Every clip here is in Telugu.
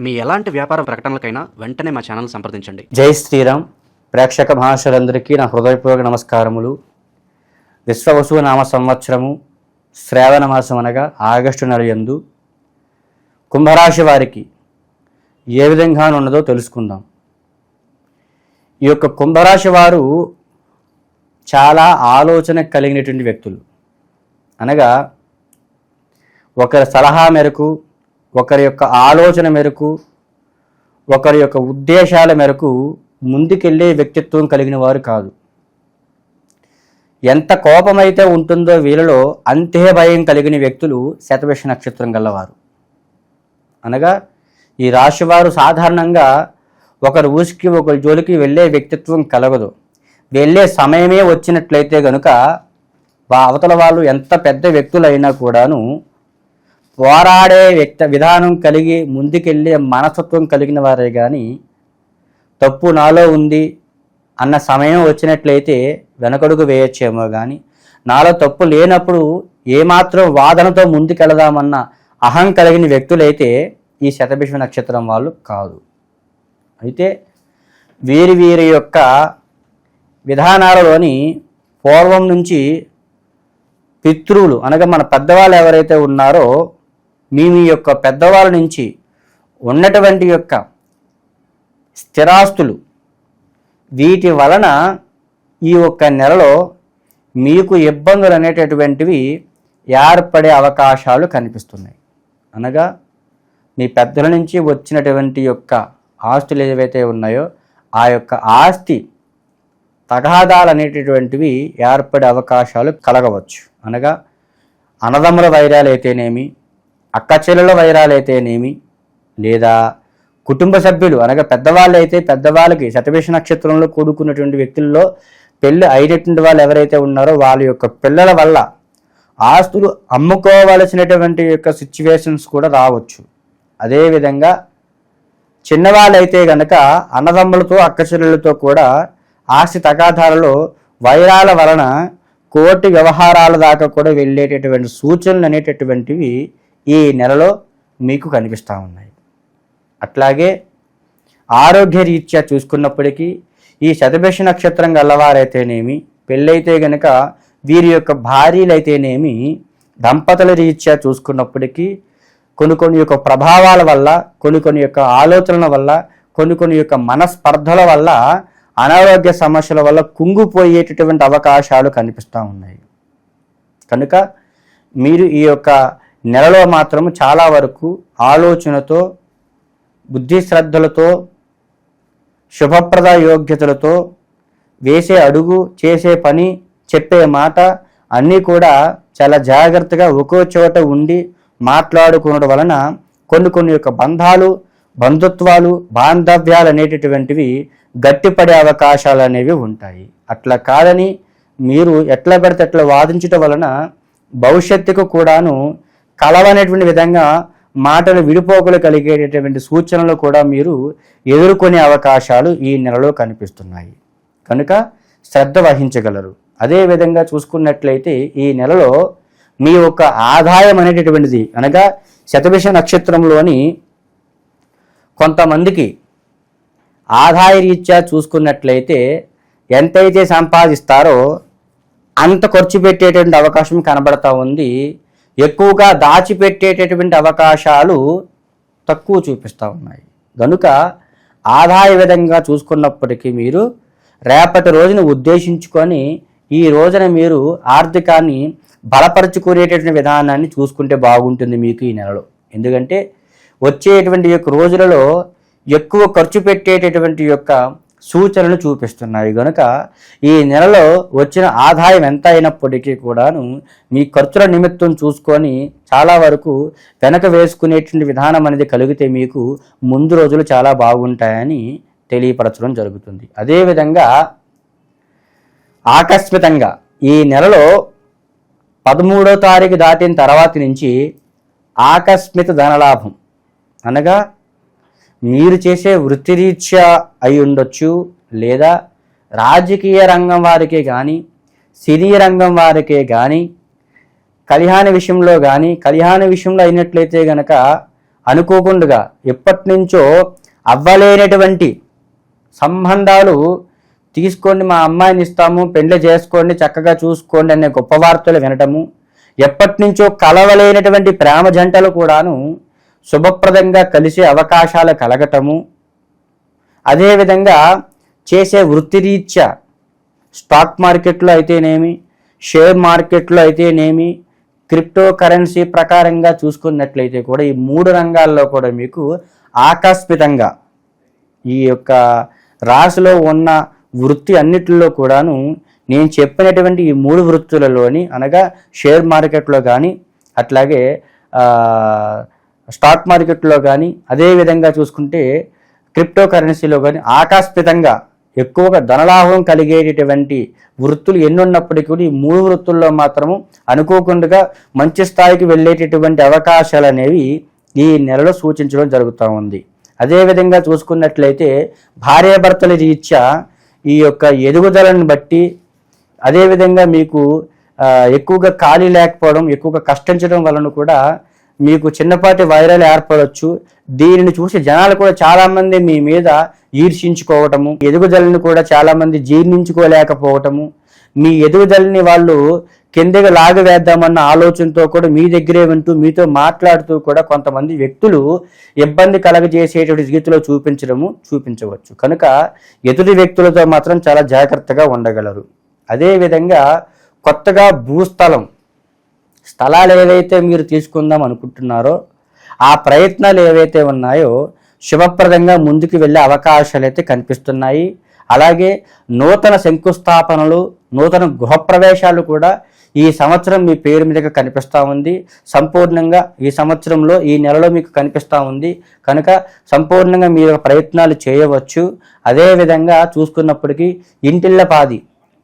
మీ ఎలాంటి వ్యాపార ప్రకటనలకైనా వెంటనే మా ఛానల్ సంప్రదించండి. జై శ్రీరామ్. ప్రేక్షక మహాశులందరికీ నా హృదయపూర్వక నమస్కారములు. విశ్వవసు నామ సంవత్సరము శ్రావణ మాసం అనగా ఆగస్టు నెల ఎందు కుంభరాశి వారికి ఏ విధంగా ఉన్నదో తెలుసుకుందాం. ఈ యొక్క కుంభరాశి వారు చాలా ఆలోచన కలిగినటువంటి వ్యక్తులు. అనగా ఒకరి సలహా మేరకు ఒకరి యొక్క ఆలోచన మేరకు ఒకరి యొక్క ఉద్దేశాల మేరకు ముందుకెళ్ళే వ్యక్తిత్వం కలిగిన వారు కాదు. ఎంత కోపమైతే ఉంటుందో వీళ్ళలో అంతే భయం కలిగిన వ్యక్తులు శతవిష నక్షత్రం గలవారు. అనగా ఈ రాశివారు సాధారణంగా ఒకరు ఊసికి ఒకరి జోలికి వెళ్ళే వ్యక్తిత్వం కలగదు. వెళ్ళే సమయమే వచ్చినట్లయితే గనుక వా- అవతల వాళ్ళు ఎంత పెద్ద వ్యక్తులైనా కూడాను పోరాడే వ్యక్తి విధానం కలిగి ముందుకెళ్ళే మనస్తత్వం కలిగిన వారే కానీ తప్పు నాలో ఉంది అన్న సమయం వచ్చినట్లయితే వెనకడుగు వేయచ్చేమో కానీ నాలో తప్పు లేనప్పుడు ఏమాత్రం వాదనతో ముందుకెళదామన్న అహం కలిగిన వ్యక్తులైతే ఈ శతభిష నక్షత్రం వాళ్ళు కాదు. అయితే వీరి వీరి యొక్క విధానాలలోని పూర్వం నుంచి పితృలు అనగా మన పెద్దవాళ్ళు ఎవరైతే ఉన్నారో మీ మీ యొక్క పెద్దవాళ్ళ నుంచి ఉన్నటువంటి యొక్క స్థిరాస్తులు వీటి వలన ఈ ఒక్క నెలలో మీకు ఇబ్బందులు అనేటటువంటివి ఏర్పడే అవకాశాలు కనిపిస్తున్నాయి. అనగా మీ పెద్దల నుంచి వచ్చినటువంటి యొక్క ఆస్తులు ఏవైతే ఉన్నాయో ఆ యొక్క ఆస్తి తగాదాలు అనేటటువంటివి ఏర్పడే అవకాశాలు కలగవచ్చు. అనగా అన్నదమ్ముల వైరాలు అయితేనేమి అక్క చెల్లెల వైరాలు అయితేనేమి లేదా కుటుంబ సభ్యులు అనగా పెద్దవాళ్ళు అయితే పెద్దవాళ్ళకి శతభిష నక్షత్రంలో కూడుకున్నటువంటి వ్యక్తుల్లో పెళ్ళి అయినటువంటి వాళ్ళు ఎవరైతే ఉన్నారో వాళ్ళ యొక్క పిల్లల వల్ల ఆస్తులు అమ్ముకోవలసినటువంటి యొక్క సిచ్యువేషన్స్ కూడా రావచ్చు. అదేవిధంగా చిన్నవాళ్ళైతే గనక అన్నదమ్ములతో అక్కచెల్లెలతో కూడా ఆస్తి తగాదాలలో వైరాల వలన కోర్టు వ్యవహారాల దాకా కూడా వెళ్ళేటటువంటి సూచనలు అనేటటువంటివి ఈ నెలలో మీకు కనిపిస్తూ ఉన్నాయి. అట్లాగే ఆరోగ్య రీత్యా చూసుకున్నప్పటికీ ఈ శతభిష నక్షత్రం గల్లవారైతేనేమి పెళ్ళైతే గనక వీరి యొక్క భార్యలైతేనేమి దంపతుల రీత్యా చూసుకున్నప్పటికీ కొన్ని కొన్ని యొక్క ప్రభావాల వల్ల కొన్ని కొన్ని యొక్క ఆలోచనల వల్ల కొన్ని కొన్ని యొక్క మనస్పర్ధల వల్ల అనారోగ్య సమస్యల వల్ల కుంగిపోయేటటువంటి అవకాశాలు కనిపిస్తూ ఉన్నాయి. కనుక మీరు ఈ యొక్క నెలలో మాత్రం చాలా వరకు ఆలోచనతో బుద్ధి శ్రద్ధలతో శుభప్రద యోగ్యతలతో వేసే అడుగు చేసే పని చెప్పే మాట అన్నీ కూడా చాలా జాగ్రత్తగా ఒక్కో చోట ఉండి మాట్లాడుకోవడం వలన కొన్ని కొన్ని యొక్క బంధాలు బంధుత్వాలు బాంధవ్యాలు అనేటటువంటివి గట్టిపడే అవకాశాలు అనేవి ఉంటాయి. అట్లా కాదని మీరు ఎట్లా పెడితే అట్లా వాదించటం వలన భవిష్యత్తుకు కూడాను కలవనేటువంటి విధంగా మాటలు విడిపోకలు కలిగేటటువంటి సూచనలు కూడా మీరు ఎదుర్కొనే అవకాశాలు ఈ నెలలో కనిపిస్తున్నాయి. కనుక శ్రద్ధ వహించగలరు. అదే విధంగా చూసుకున్నట్లయితే ఈ నెలలో మీ యొక్క ఆదాయం అనేటటువంటిది అనగా శతభిష నక్షత్రంలోని కొంతమందికి ఆదాయ రీత్యా చూసుకున్నట్లయితే ఎంతైతే సంపాదిస్తారో అంత ఖర్చు పెట్టేటువంటి అవకాశం కనబడతా ఉంది. ఎక్కువగా దాచిపెట్టేటటువంటి అవకాశాలు తక్కువ చూపిస్తూ ఉన్నాయి. కనుక ఆదాయ విధంగా చూసుకున్నప్పటికీ మీరు రేపటి రోజున ఉద్దేశించుకొని ఈ రోజున మీరు ఆర్థికాన్ని బలపరుచుకునేటటువంటి విధానాన్ని చూసుకుంటే బాగుంటుంది మీకు ఈ నెలలో. ఎందుకంటే వచ్చేటువంటి యొక్క రోజులలో ఎక్కువ ఖర్చు పెట్టేటటువంటి యొక్క సూచనలు చూపిస్తున్నాయి. కనుక ఈ నెలలో వచ్చిన ఆదాయం ఎంత అయినప్పటికీ కూడాను మీ ఖర్చుల నిమిత్తం చూసుకొని చాలా వరకు వెనక వేసుకునేటువంటి విధానం అనేది కలిగితే మీకు ముందు రోజులు చాలా బాగుంటాయని తెలియపరచడం జరుగుతుంది. అదేవిధంగా ఆకస్మితంగా ఈ నెలలో పదమూడో తారీఖు దాటిన తర్వాత నుంచి ఆకస్మిక ధనలాభం అనగా మీరు చేసే వృత్తిరీత్యా అయి ఉండొచ్చు లేదా రాజకీయ రంగం వారికే కానీ సినీ రంగం వారికే కానీ కళ్యాణ విషయంలో కానీ కళ్యాణ విషయంలో అయినట్లయితే గనక అనుకోకుండా ఎప్పటి నుంచో అవ్వలేనటువంటి సంబంధాలు తీసుకోండి మా అమ్మాయిని ఇస్తాము పెళ్ళి చేసుకోండి చక్కగా చూసుకోండి అనే గొప్ప వార్తలు వినటము ఎప్పటి నుంచో కలవలేనటువంటి ప్రేమ జంటలు కూడాను శుభప్రదంగా కలిసే అవకాశాలు కలగటము. అదేవిధంగా చేసే వృత్తిరీత్యా స్టాక్ మార్కెట్లో అయితేనేమి షేర్ మార్కెట్లో అయితేనేమి క్రిప్టో కరెన్సీ ప్రకారంగా చూసుకున్నట్లయితే కూడా ఈ మూడు రంగాల్లో కూడా మీకు ఆకస్మితంగా ఈ యొక్క రాశిలో ఉన్న వృత్తి అన్నిటిలో కూడాను నేను చెప్పినటువంటి ఈ మూడు వృత్తులలోని అనగా షేర్ మార్కెట్లో కానీ అట్లాగే స్టాక్ మార్కెట్లో కానీ అదేవిధంగా చూసుకుంటే క్రిప్టో కరెన్సీలో కానీ ఆకాశితంగా ఎక్కువగా ధనలాభం కలిగేటటువంటి వృత్తులు ఎన్నున్నప్పటికీ కూడా ఈ మూడు వృత్తుల్లో మాత్రము అనుకోకుండా మంచి స్థాయికి వెళ్ళేటటువంటి అవకాశాలు అనేవి ఈ నెలలో సూచించడం జరుగుతూ ఉంది. అదేవిధంగా చూసుకున్నట్లయితే భార్యాభర్తల రీత్యా ఈ యొక్క ఎదుగుదలను బట్టి అదేవిధంగా మీకు ఎక్కువగా ఖాళీ లేకపోవడం ఎక్కువగా కష్టించడం వలన కూడా మీకు చిన్నపాటి వైరల్ ఏర్పడవచ్చు దీనిని చూసి జనాలు కూడా చాలా మంది మీ మీద ఈర్షించుకోవటము ఎదుగుదలని కూడా చాలా మంది జీర్ణించుకోలేకపోవటము. మీ ఎదుగుదలని వాళ్ళు కిందకి లాగవేద్దామన్న ఆలోచనతో కూడా మీ దగ్గరే వింటూ మీతో మాట్లాడుతూ కూడా కొంతమంది వ్యక్తులు ఇబ్బంది కలగజేసేటువంటి రీతిలో చూపించడము చూపించవచ్చు. కనుక ఎదుటి వ్యక్తులతో మాత్రం చాలా జాగ్రత్తగా ఉండగలరు. అదేవిధంగా కొత్తగా భూస్థలం స్థలాలు ఏవైతే మీరు తీసుకుందాం అనుకుంటున్నారో ఆ ప్రయత్నాలు ఏవైతే ఉన్నాయో శుభప్రదంగా ముందుకు వెళ్ళే అవకాశాలు అయితే కనిపిస్తున్నాయి. అలాగే నూతన శంకుస్థాపనలు నూతన గృహప్రవేశాలు కూడా ఈ సంవత్సరం మీ పేరు మీదగా కనిపిస్తూ ఉంది. సంపూర్ణంగా ఈ సంవత్సరంలో ఈ నెలలో మీకు కనిపిస్తూ ఉంది. కనుక సంపూర్ణంగా మీరు ప్రయత్నాలు చేయవచ్చు. అదేవిధంగా చూసుకున్నప్పటికీ ఇంటిళ్ళపాది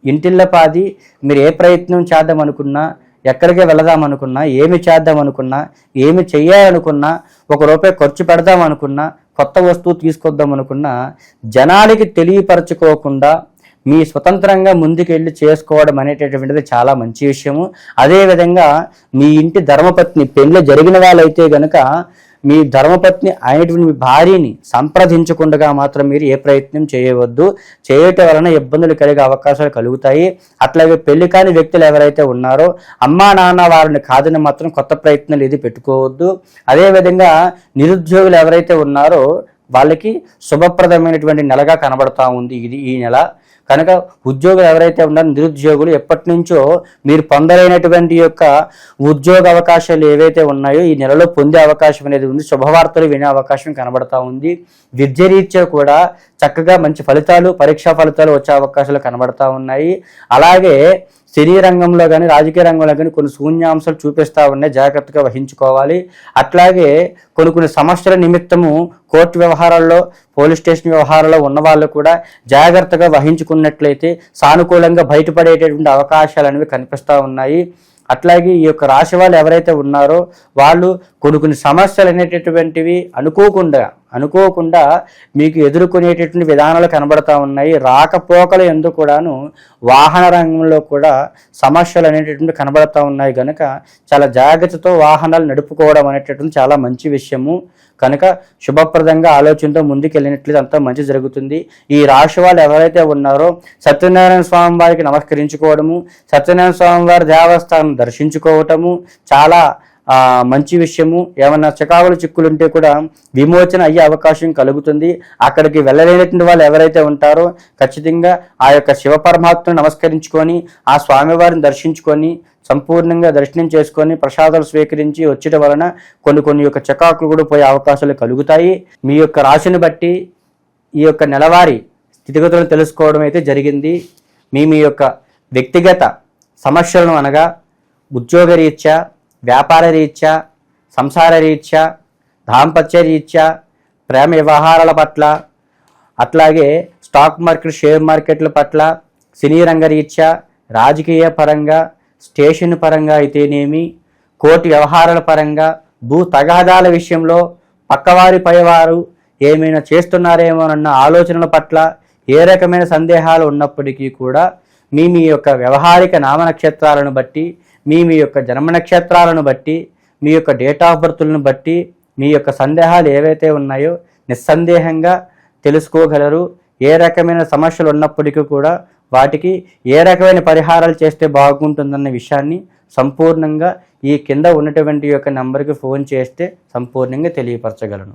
ఇంటిళ్ళపాది మీరు ఏ ప్రయత్నం చేద్దామనుకున్నా ఎక్కడికి వెళదాం అనుకున్నా ఏమి చేద్దాం అనుకున్నా ఏమి చేయాలనుకున్నా ఒక రూపాయి ఖర్చు పెడదాం అనుకున్నా కొత్త వస్తువు తీసుకొద్దాం అనుకున్నా జనాలకి తెలియపరచుకోకుండా మీ స్వతంత్రంగా ముందుకెళ్ళి చేసుకోవడం అనేటటువంటిది చాలా మంచి విషయము. అదేవిధంగా మీ ఇంటి ధర్మపత్ని పెళ్ళి జరిగిన వాళ్ళైతే గనక మీ ధర్మపత్ని అయినటువంటి మీ భార్యని సంప్రదించకుండా మాత్రం మీరు ఏ ప్రయత్నం చేయవద్దు. చేయటం వలన ఇబ్బందులు కలిగే అవకాశాలు కలుగుతాయి. అట్లాగే పెళ్ళి కాని వ్యక్తులు ఎవరైతే ఉన్నారో అమ్మా నాన్న వారిని కాదని మాత్రం కొత్త ప్రయత్నాలు ఇది పెట్టుకోవద్దు. అదేవిధంగా నిరుద్యోగులు ఎవరైతే ఉన్నారో వాళ్ళకి శుభప్రదమైనటువంటి నెలగా కనబడతా ఉంది ఇది ఈ నెల. కనుక ఉద్యోగులు ఎవరైతే ఉన్నారో నిరుద్యోగులు ఎప్పటి నుంచో మీరు పొందలేనటువంటి యొక్క ఉద్యోగ అవకాశాలు ఏవైతే ఉన్నాయో ఈ నెలలో పొందే అవకాశం అనేది ఉంది. శుభవార్తలు వినే అవకాశం కనబడతా ఉంది. విద్యరీత్యా కూడా చక్కగా మంచి ఫలితాలు పరీక్షా ఫలితాలు వచ్చే అవకాశాలు కనబడతా ఉన్నాయి. అలాగే సినీ రంగంలో కానీ రాజకీయ రంగంలో కానీ కొన్ని శూన్యాంశాలు చూపిస్తూ ఉన్నాయి. జాగ్రత్తగా వహించుకోవాలి. అట్లాగే కొన్ని కొన్ని సమస్యల నిమిత్తము కోర్టు వ్యవహారాల్లో పోలీస్ స్టేషన్ వ్యవహారాల్లో ఉన్న వాళ్ళు కూడా జాగ్రత్తగా వహించుకున్నట్లయితే సానుకూలంగా బయటపడేటటువంటి అవకాశాలు అనేవి కనిపిస్తూ ఉన్నాయి. అట్లాగే ఈ యొక్క రాశి వాళ్ళు ఎవరైతే ఉన్నారో వాళ్ళు కొన్ని కొన్ని సమస్యలు అనేటటువంటివి అనుకోకుండా అనుకోకుండా మీకు ఎదుర్కొనేటటువంటి విధానాలు కనబడతా ఉన్నాయి. రాకపోకలు ఎందుకు కూడాను వాహన రంగంలో కూడా సమస్యలు అనేటటువంటి కనబడతా ఉన్నాయి కనుక చాలా జాగ్రత్తతో వాహనాలు నడుపుకోవడం అనేటటువంటి చాలా మంచి విషయము. కనుక శుభప్రదంగా ఆలోచనతో ముందుకెళ్ళినట్లయితే అంతా మంచి జరుగుతుంది. ఈ రాశి వాళ్ళు ఎవరైతే ఉన్నారో సత్యనారాయణ స్వామి వారికి నమస్కరించుకోవడము సత్యనారాయణ స్వామి వారి దేవస్థానం దర్శించుకోవటము చాలా మంచి విషయము. ఏమన్నా చికాకులు చిక్కులుంటే కూడా విమోచన అయ్యే అవకాశం కలుగుతుంది. అక్కడికి వెళ్ళలేనటువంటి వాళ్ళు ఎవరైతే ఉంటారో ఖచ్చితంగా ఆ యొక్క శివ పరమాత్మను నమస్కరించుకొని ఆ స్వామివారిని దర్శించుకొని సంపూర్ణంగా దర్శనం చేసుకొని ప్రసాదాలు స్వీకరించి వచ్చేట వలన కొన్ని కొన్ని యొక్క చకాకులు కూడా పోయే అవకాశాలు కలుగుతాయి. మీ యొక్క రాశిని బట్టి ఈ యొక్క నెలవారీ స్థితిగతులను తెలుసుకోవడం అయితే జరిగింది. మీ మీ యొక్క వ్యక్తిగత సమస్యలను అనగా ఉద్యోగ రీత్యా వ్యాపార రీత్యా సంసార రీత్యా దాంపత్య రీత్యా ప్రేమ వ్యవహారాల పట్ల అట్లాగే స్టాక్ మార్కెట్ షేర్ మార్కెట్ల పట్ల సినీ రంగ రీత్యా రాజకీయ పరంగా స్టేషన్ పరంగా అయితేనేమి కోర్టు వ్యవహారాల పరంగా భూ తగాదాల విషయంలో పక్కవారి పైవారు ఏమైనా చేస్తున్నారేమోనన్న ఆలోచనల పట్ల ఏ రకమైన సందేహాలు ఉన్నప్పటికీ కూడా మీ మీ యొక్క వ్యవహారిక నామ నక్షత్రాలను బట్టి మీ మీ యొక్క జన్మ నక్షత్రాలను బట్టి మీ యొక్క డేట్ ఆఫ్ బర్త్లను బట్టి మీ యొక్క సందేహాలు ఏవైతే ఉన్నాయో నిస్సందేహంగా తెలుసుకోగలరు. ఏ రకమైన సమస్యలు ఉన్నప్పటికీ కూడా వాటికి ఏ రకమైన పరిహారాలు చేస్తే బాగుంటుందన్న విషయాన్ని సంపూర్ణంగా ఈ కింద ఉన్నటువంటి యొక్క నెంబర్కి ఫోన్ చేస్తే సంపూర్ణంగా తెలియపరచగలను.